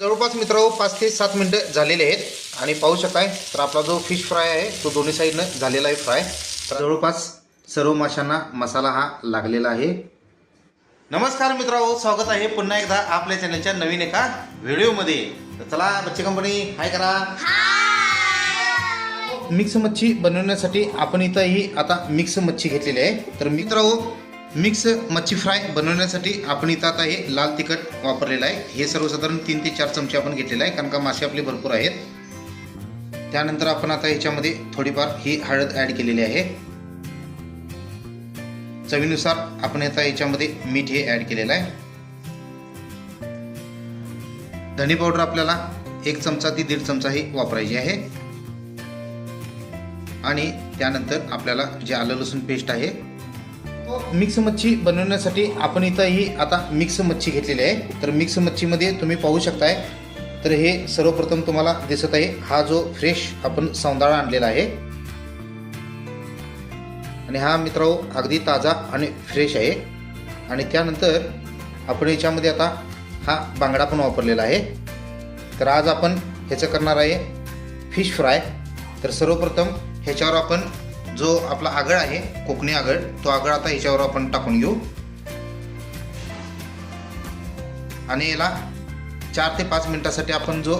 जवळपास मित्र पाच ते सात मिनटं झालेले आहेत. आणि पाहू शकाय तर आपला जो फिश फ्राय आहे तो दोन्ही साईडनं झालेला आहे फ्राय तर जवळपास सर्व माशांना मसाला हा लागलेला आहे. नमस्कार मित्रांनो स्वागत आहे पुन्हा एकदा आपल्या चॅनलच्या नवीन एका व्हिडिओमध्ये. तर चला बच्चे कंपनी हाय करा. मिक्स मच्छी बनवण्यासाठी आपण इथं ही आता मिक्स मच्छी घेतलेली आहे. तर मित्रांनो मिक्स मच्छी फ्राय बनवण्यासाठी आपण इथं आता हे लाल तिखट वापरलेलं आहे. हे सर्वसाधारण तीन ते चार चमचे आपण घेतलेलं आहे कारण का मासे आपले भरपूर आहेत. त्यानंतर आपण आता ह्याच्यामध्ये थोडीफार ही हळद ॲड केलेली आहे. चवीनुसार आपण आता याच्यामध्ये मीठ हे ॲड केलेलं आहे. धनी पावडर आपल्याला एक चमचा ते दीड चमचा ही वापरायची आहे. आणि त्यानंतर आपल्याला जे आलं लसूण पेस्ट आहे मिक्स मच्छी बनवण्यासाठी आपण इथं ही आता मिक्स मच्छी घेतलेली आहे. तर मिक्स मच्छीमध्ये तुम्ही पाहू शकताय. तर हे सर्वप्रथम तुम्हाला दिसत आहे. हा जो फ्रेश आपण सौंदाळा आणलेला आहे. आणि हा मित्र अगदी ताजा आणि फ्रेश आहे. आणि त्यानंतर आपण याच्यामध्ये आता हा बांगडा पण वापरलेला आहे. तर आज आपण ह्याचं करणार आहे फिश फ्राय तर सर्वप्रथम ह्याच्यावर आपण जो आपला आगळ आहे कोकणी आगळ तो आगळ आता ह्याच्यावर आपण टाकून घेऊ. आणि याला चार ते पाच मिनिटासाठी आपण जो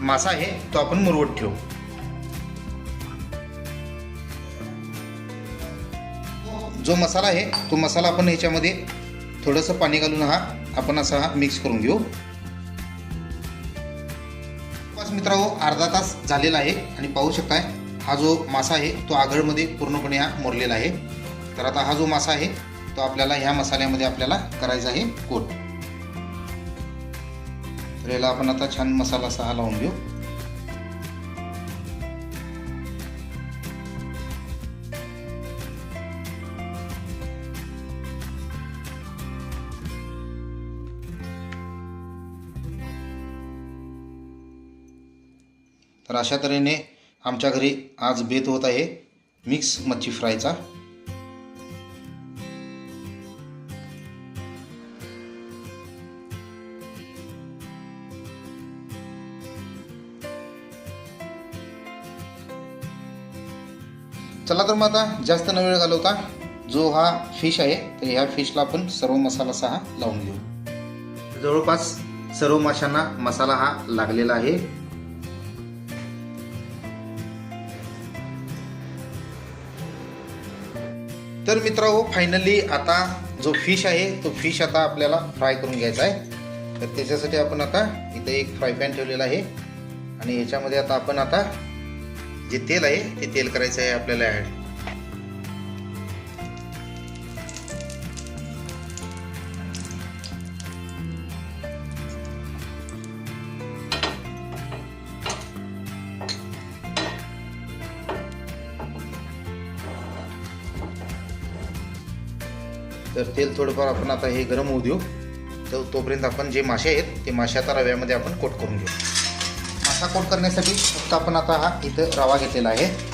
मासा आहे तो आपण मुरवत ठेवू. जो मसाला आहे तो मसाला आपण ह्याच्यामध्ये थोडंसं पाणी घालून हा आपण असा हा मिक्स करून घेऊ. पाच मित्रांनो अर्धा तास झालेला आहे आणि पाहू शकताय हा जो मासा आहे तो आघळमध्ये पूर्णपणे हा मोरलेला आहे. तर आता हा जो मासा आहे तो आपल्याला ह्या मसाल्यामध्ये आपल्याला करायचा आहे कोट. तर याला आपण आता छान मसाला असा हा लावून घेऊ. तर अशा तऱ्हेने आमच्या घरी आज बेत होत आहे मिक्स मच्छी फ्रायचा. चला तर मग आता जास्त न वेळ घालवता जो हा फिश आहे तर ह्या फिशला आपण सर्व मसाला असा हा लावून घेऊ. जवळपास सर्व माशांना मसाला हा लागलेला आहे. तर मित्रांनो फायनली आता जो फिश आहे तो फिश आता आपल्याला फ्राय करून घ्यायचा आहे. तर त्याच्यासाठी आपण आता इथं एक फ्राय पॅन ठेवलेला आहे. आणि ह्याच्यामध्ये आता आपण आता जे तेल आहे ते तेल करायचं आहे आपल्याला ॲड तर तेल थोडंफार आपण आता हे गरम होऊ देऊ. तर तोपर्यंत आपण जे मासे आहेत ते मासे आता रव्यामध्ये आपण कोट करून घेऊ. मासा कोट करण्यासाठी फक्त आपण आता हा इथं रवा घेतलेला आहे.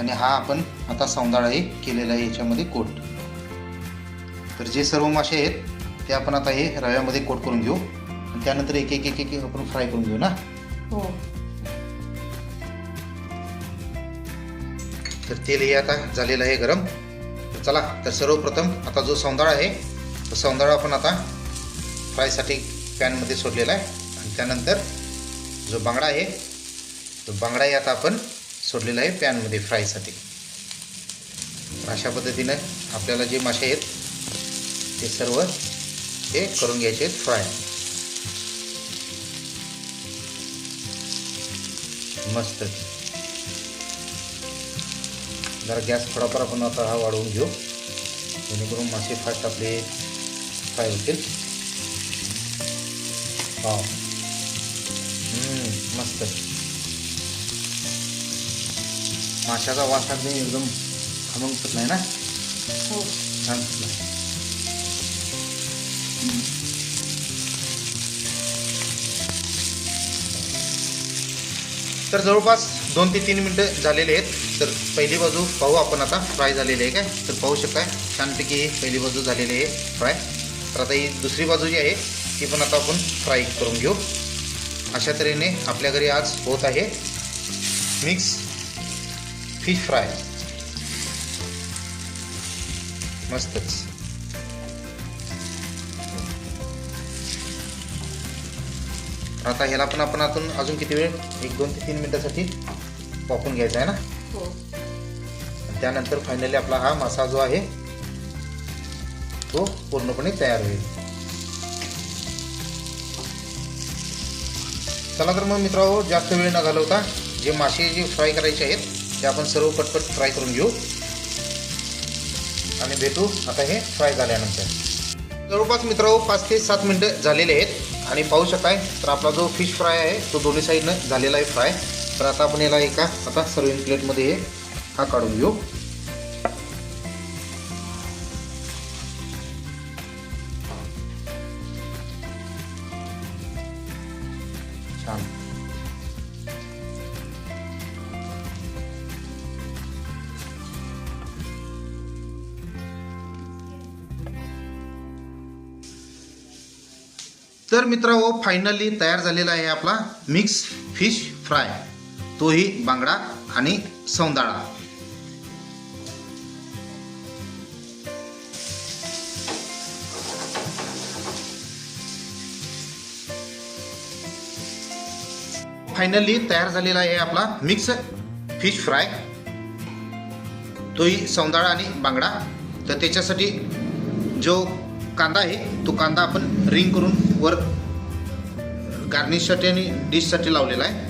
आणि हा आपण आता सौंदाळाही केलेला आहे याच्यामध्ये कोट. तर जे सर्व मासे आहेत ते आपण आता हे रव्यामध्ये कोट करून घेऊ. आणि त्यानंतर एक एक एक एक आपण फ्राय करून घेऊ ना? हो. तर तेल हे आता झालेलं आहे गरम. तर चला तर सर्वप्रथम आता जो सौंदाळा आहे तो सौंदाळा आपण आता फ्रायसाठी पॅनमध्ये सोडलेला आहे. आणि त्यानंतर जो बांगडा आहे तो बांगडाही आता आपण सोडलेलं आहे पॅनमध्ये फ्रायसाठी. अशा पद्धतीनं आपल्याला जे मासे आहेत ते सर्व हे करून घ्यायचे आहेत फ्राय. मस्त. जरा गॅस थोडाफार आपण आता हा वाढवून घेऊ. जेणेकरून मासे फास्ट आपले फ्राय होतील. हा. मस्त. माशाचा वास अगदी एकदम खमंग फुटलाय ना? हो. छान फुटलाय. तर जवळपास दोन ते तीन मिनटं झालेले आहेत. तर पहिली बाजू पाहू आपण आता. फ्राय झालेली आहे काय? तर पाहू शकाय छानपैकी ही पहिली बाजू झालेली आहे फ्राय. तर आता ही दुसरी बाजू जी आहे ती पण आता आपण फ्राय करून घेऊ. अशा तऱ्हेने आपल्या घरी आज होत आहे मिक्स फिश फ्राय मस्तच आता ह्याला पण आपण आतून अजून किती वेळ? एक दोन ते तीन मिनिटासाठी वापरून घ्यायचा आहे ना? हो. त्यानंतर फायनली आपला हा मासा जो आहे तो पूर्णपणे तयार होईल. चला तर मग मित्रांनो जास्त वेळ न घालवता जे मासे जे फ्राय करायचे आहेत ते आपण सर्व पटपट फ्राय करून घेऊ. आणि भेटू आता हे फ्राय झाल्यानंतर. जवळपास मित्रांनो पाच ते सात मिनटं झालेले आहेत. आणि पाहू शकाय तर आपला जो फिश फ्राय आहे तो दोन्ही साईडनं झालेला आहे फ्राय तर आता आपण याला एका आता सर्विंग प्लेटमध्ये हे हा काढून घेऊ. छान. तर मित्रांनो फायनली तयार झालेला आहे आपला मिक्स फिश फ्राय तोही बांगडा आणि सौंदाळा. फायनली तयार झालेला आहे आपला मिक्स फिश फ्राय तोही सौंदाळा आणि बांगडा. तर त्याच्यासाठी जो कांदा आहे तो कांदा आपण रिंग करून वर गार्निशसाठी आणि डिशसाठी लावलेला आहे.